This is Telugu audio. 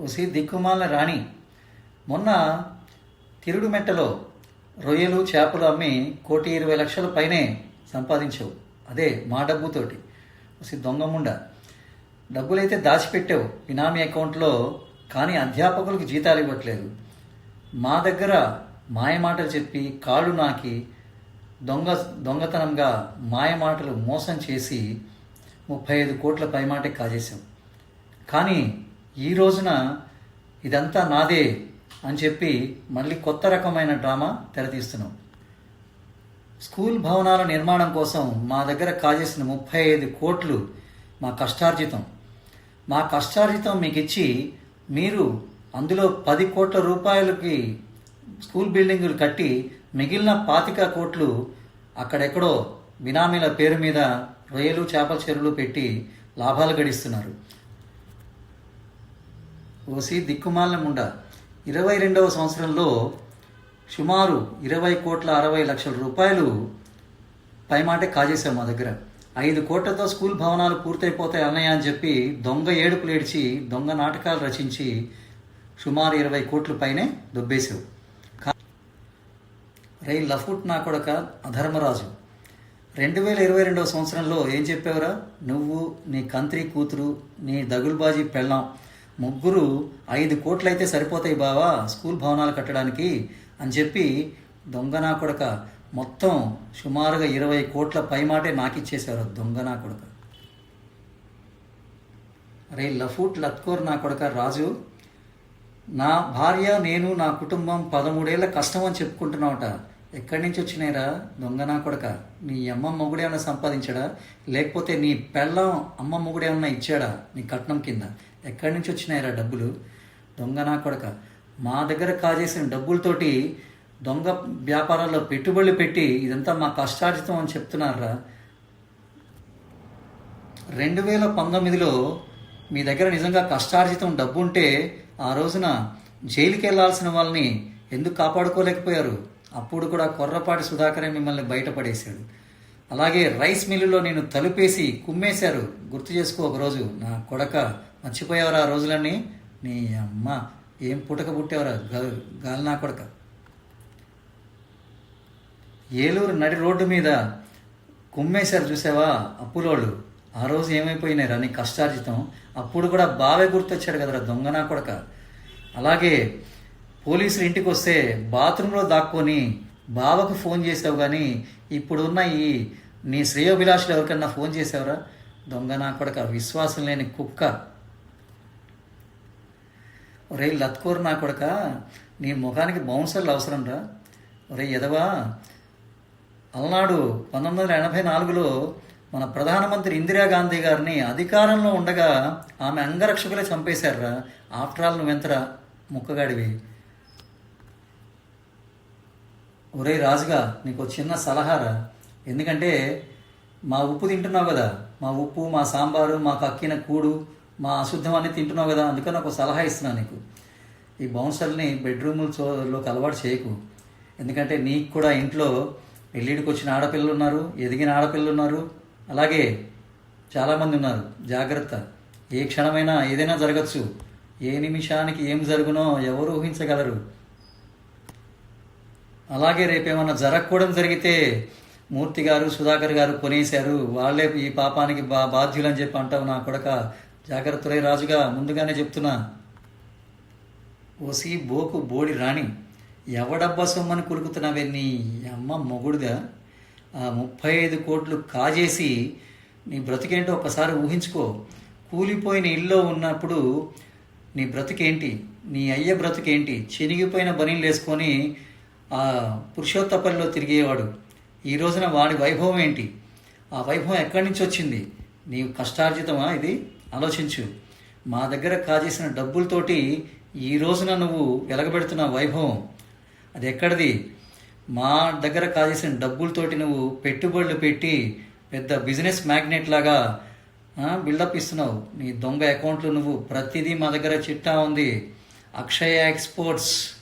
ఓసి దిక్కుమాల రాణి మొన్న తిరుడుమెట్టలో రొయ్యలు చేపలు అమ్మి కోటి ఇరవై లక్షల పైనే సంపాదించావు. అదే మా డబ్బుతోటి. ఓసి దొంగముండ డబ్బులైతే దాచిపెట్టావు. ఇనామీ అకౌంట్లో కానీ అధ్యాపకులకు జీతాలు ఇవ్వట్లేదు. మా దగ్గర మాయమాటలు చెప్పి కాళ్ళు నాకి దొంగ దొంగతనంగా మాయమాటలు మోసం చేసి ముప్పై ఐదు కోట్ల పైమాటే కాజేశాం. కానీ ఈ రోజున ఇదంతా నాదే అని చెప్పి మళ్ళీ కొత్త రకమైన డ్రామా తెరతీస్తున్నాం. స్కూల్ భవనాల నిర్మాణం కోసం మా దగ్గర కాజేసిన ముప్పై ఐదు కోట్లు మా కష్టార్జితం. మా కష్టార్జితం మీకు ఇచ్చి మీరు అందులో పది కోట్ల రూపాయలకి స్కూల్ బిల్డింగులు కట్టి మిగిలిన పాతిక కోట్లు అక్కడెక్కడో బినామీల పేరు మీద రొయ్యలు చేపల చెరువులు పెట్టి లాభాలు గడిస్తున్నారు. ఓసి దిక్కుమాలిన ముండ ఇరవై రెండవ సంవత్సరంలో సుమారు ఇరవై కోట్ల అరవై లక్షల రూపాయలు పైమాటే కాజేశాం మా దగ్గర. ఐదు కోట్లతో స్కూల్ భవనాలు పూర్తయిపోతాయి అన్నయ్య అని చెప్పి దొంగ ఏడుపులు ఏడ్చి దొంగ నాటకాలు రచించి సుమారు ఇరవై కోట్ల పైనే దొబ్బేశావు. కా- రే లఫుట్ నా కొడక అధర్మరాజు. రెండు వేల ఇరవై రెండవ సంవత్సరంలో ఏం చెప్పావురా? నువ్వు నీ కంత్రి కూతురు నీ దగుల్బాజీ పెళ్ళాం. ముగ్గురు ఐదు కోట్లయితే సరిపోతాయి బావా స్కూల్ భవనాలు కట్టడానికి అని చెప్పి దొంగనా కొడక మొత్తం సుమారుగా ఇరవై కోట్ల పైమాటే నాకిచ్చేశారు దొంగనా కొడక. అరే లఫూట్ లత్కోర్ నా కొడక రాజు నా భార్య నేను నా కుటుంబం పదమూడేళ్ళ కష్టం అని చెప్పుకుంటున్నామట ఎక్కడి నుంచి వచ్చినాయిరా? దొంగ నా కొడక. నీ అమ్మ మొగుడేమన్నా సంపాదించాడా? లేకపోతే నీ పెళ్ళం అమ్మ మొగుడేమన్నా ఇచ్చాడా? నీ కట్నం కింద. ఎక్కడి నుంచి వచ్చినాయిరా డబ్బులు? దొంగ నా కొడక. మా దగ్గర కాజేసిన డబ్బులతోటి దొంగ వ్యాపారాల్లో పెట్టుబడులు పెట్టి ఇదంతా మా కష్టార్జితం అని చెప్తున్నారా? రెండు వేల పంతొమ్మిదిలో మీ దగ్గర నిజంగా కష్టార్జితం డబ్బు ఉంటే ఆ రోజున జైలుకి వెళ్ళాల్సిన వాళ్ళని ఎందుకు కాపాడుకోలేకపోయారు? అప్పుడు కూడా కొర్రపాటి సుధాకరే మిమ్మల్ని బయటపడేశాడు. అలాగే రైస్ మిల్లులో నేను తలుపేసి కుమ్మేశారు. గుర్తు చేసుకో ఒకరోజు నా కొడక మర్చిపోయేవారు ఆ రోజులన్నీ? నీ అమ్మ ఏం పుటక పుట్టేవరా? గాలి నా కొడక. ఏలూరు నడి రోడ్డు మీద కుమ్మేశారు చూసావా? అప్పులోళ్ళు. ఆ రోజు ఏమైపోయినారా నీ కష్టార్జితం? అప్పుడు కూడా బావే గుర్తొచ్చాడు కదరా దొంగ నా కొడక. అలాగే పోలీసులు ఇంటికి వస్తే బాత్రూంలో దాక్కొని బావకు ఫోన్ చేసావు కానీ ఇప్పుడున్న ఈ నీ శ్రేయోభిలాషులు ఎవరికన్నా ఫోన్ చేసావురా? దొంగ నా కొడక విశ్వాసం లేని కుక్క. ఒరే లత్కోర్ నా కొడక నీ ముఖానికి బౌన్సర్లు అవసరం రా ఒరే ఎదవా అలనాడు పంతొమ్మిది వందల ఎనభై నాలుగులో మన ప్రధానమంత్రి ఇందిరాగాంధీ గారిని అధికారంలో ఉండగా ఆమె అంగరక్షకులే చంపేశారురా. After all నువ్వెంతరా ముక్కగాడివి? ఒరే రాజుగా నీకు ఒక చిన్న సలహారా? ఎందుకంటే మా ఉప్పు తింటున్నావు కదా. మా ఉప్పు మా సాంబారు మా కక్కిన కూడు మా అశుద్ధం అన్నీ తింటున్నావు కదా. అందుకని ఒక సలహా ఇస్తున్నాను నీకు. ఈ బౌన్సర్ని బెడ్రూములలోకి అలవాటు చేయకు. ఎందుకంటే నీకు కూడా ఇంట్లో పెళ్ళిడికి వచ్చిన ఆడపిల్లలు ఉన్నారు ఎదిగిన ఆడపిల్లలు ఉన్నారు. అలాగే చాలామంది ఉన్నారు. జాగ్రత్త. ఏ క్షణమైనా ఏదైనా జరగచ్చు. ఏ నిమిషానికి ఏం జరుగునో ఎవరు ఊహించగలరు. అలాగే రేపేమన్నా జరగకూడదు జరిగితే మూర్తి గారు సుధాకర్ గారు కొనేశారు. వాళ్ళే ఈ పాపానికి బా బాధ్యులు అని చెప్పి అంటావు నా కొడక. జాగ్రత్తలే రాజుగా ముందుగానే చెప్తున్నా. ఓసి బోకు బోడి రాణి ఎవడబ్బా సొమ్మని కులుకుతున్నావే నీ అమ్మ మొగుడుగా ఆ ముప్పై ఐదు కోట్లు కాజేసి నీ బ్రతికేంటో ఒకసారి ఊహించుకో. కూలిపోయిన ఇల్లు ఉన్నప్పుడు నీ బ్రతికేంటి? నీ అయ్య బ్రతికేంటి? చినిగిపోయిన బనీలు వేసుకొని ఆ పురుషోత్తపల్లిలో తిరిగేవాడు. ఈ రోజున వాడి వైభవం ఏంటి? ఆ వైభవం ఎక్కడి నుంచి వచ్చింది? నీవు కష్టార్జితమా ఇది? ఆలోచించు. మా దగ్గర కాజేసిన డబ్బులతోటి ఈ రోజున నువ్వు వెలగబెడుతున్న వైభవం అది ఎక్కడిది మా దగ్గర కాజేసిన డబ్బులతోటి నువ్వు పెట్టుబడులు పెట్టి పెద్ద బిజినెస్ మ్యాగ్నెట్ లాగా బిల్డప్ ఇస్తున్నావు. నీ దొంగ అకౌంట్లు నువ్వు ప్రతిదీ మా దగ్గర చిట్టా ఉంది. అక్షయ ఎక్స్పోర్ట్స్.